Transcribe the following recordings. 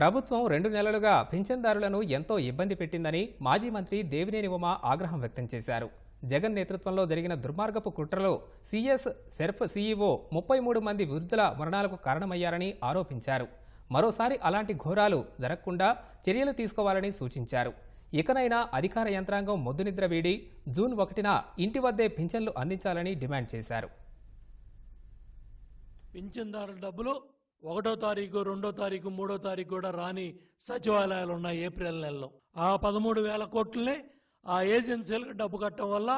ప్రభుత్వం రెండు నెలలుగా పింఛన్దారులను ఎంతో ఇబ్బంది పెట్టిందని మాజీ మంత్రి దేవినేని ఉమ ఆగ్రహం వ్యక్తం చేశారు. జగన్ నేతృత్వంలో జరిగిన దుర్మార్గపు కుట్రలో సీఎస్ సెర్ఫ్ సీఈఓ ముప్పై మూడు మంది వృద్ధుల మరణాలకు కారణమయ్యారని ఆరోపించారు. మరోసారి అలాంటి ఘోరాలు జరగకుండా చర్యలు తీసుకోవాలని సూచించారు. ఇకనైనా అధికార యంత్రాంగం మొద్దునిద్ర వీడి జూన్ ఒకటిన ఇంటి వద్దే పింఛన్లు అందించాలని డిమాండ్ చేశారు. పింఛన్దారుల డబ్బులు ఒకటో తారీఖు రెండో తారీఖు మూడో తారీఖు కూడా రాని సచివాలయాలు ఉన్నాయి ఏప్రిల్ నెలలో. ఆ పదమూడు వేల కోట్లని ఆ ఏజెన్సీలకు డబ్బు కట్టడం వల్ల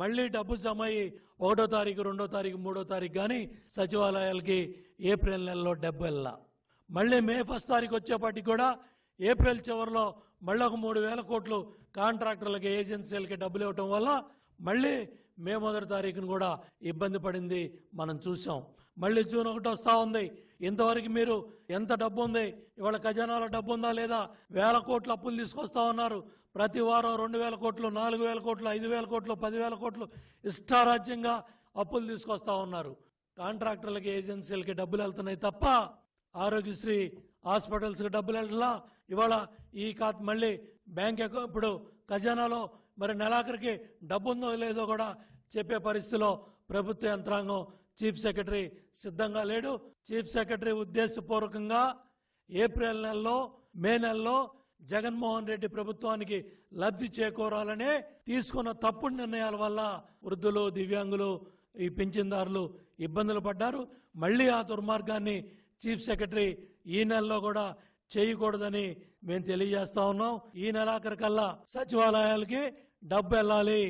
మళ్ళీ డబ్బు జమ అయ్యి ఒకటో తారీఖు రెండో తారీఖు మూడో తారీఖు కానీ సచివాలయాలకి ఏప్రిల్ నెలలో డబ్బు వెళ్ళా మళ్ళీ మే ఫస్ట్ తారీఖు వచ్చేపాటికి కూడా ఏప్రిల్ చివరిలో మళ్ళీ ఒక మూడు వేల కోట్లు కాంట్రాక్టర్లకి ఏజెన్సీలకి డబ్బులు ఇవ్వటం వల్ల మళ్ళీ మే మొదటి తారీఖున కూడా ఇబ్బంది పడింది మనం చూసాం. మళ్ళీ జూన్ ఒకటి వస్తా ఉంది. ఇంతవరకు మీరు ఎంత డబ్బు ఉంది? ఇవాళ ఖజానాలో డబ్బు ఉందా లేదా? వేల కోట్ల అప్పులు తీసుకొస్తా ఉన్నారు. ప్రతి వారం రెండు వేల కోట్లు నాలుగు వేల కోట్లు ఐదు వేల కోట్లు పదివేల కోట్లు ఇష్టారాజ్యంగా అప్పులు తీసుకొస్తా ఉన్నారు. కాంట్రాక్టర్లకి ఏజెన్సీలకి డబ్బులు వెళ్తున్నాయి తప్ప ఆరోగ్యశ్రీ హాస్పిటల్స్కి డబ్బులు వెళ్ళలా ఇవాళ ఈ కా మళ్ళీ బ్యాంక్ అకౌ ఇప్పుడు ఖజానాలో మరి నెలాఖరికి డబ్బు ఉందో లేదో కూడా చెప్పే పరిస్థితిలో ప్రభుత్వ యంత్రాంగం చీఫ్ సెక్రటరీ సిద్ధంగా లేడు. చీఫ్ సెక్రటరీ ఉద్దేశపూర్వకంగా ఏప్రిల్ నెలలో మే నెలలో జగన్మోహన్ రెడ్డి ప్రభుత్వానికి లబ్ధి చేకూరాలనే తీసుకున్న తప్పుడు నిర్ణయాల వల్ల వృద్ధులు దివ్యాంగులు ఈ పింఛన్దారులు ఇబ్బందులు పడ్డారు. మళ్ళీ ఆ దుర్మార్గాన్ని చీఫ్ సెక్రటరీ ఈ నెలలో కూడా చేయకూడదని మేము తెలియజేస్తా ఉన్నాం. ఈ నెలాఖరికల్లా సచివాలయాలకి డబ్బు వెళ్ళాలి.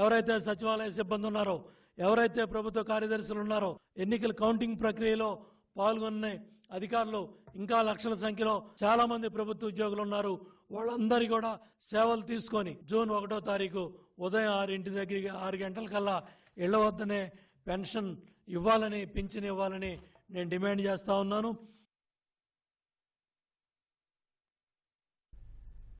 ఎవరైతే సచివాలయ సిబ్బంది ఉన్నారో ఎవరైతే ప్రభుత్వ కార్యదర్శులు ఉన్నారో ఎన్నికల కౌంటింగ్ ప్రక్రియలో పాల్గొన్న అధికారులు ఇంకా లక్షల సంఖ్యలో చాలా మంది ప్రభుత్వ ఉద్యోగులు ఉన్నారు. వాళ్ళందరి కూడా సేవలు తీసుకొని జూన్ ఒకటో తారీఖు ఉదయం ఆరింటి దగ్గరికి ఆరు గంటల కల్లా ఇళ్ళ వద్దనే పెన్షన్ ఇవ్వాలని పింఛన్ ఇవ్వాలని నేను డిమాండ్ చేస్తా ఉన్నాను.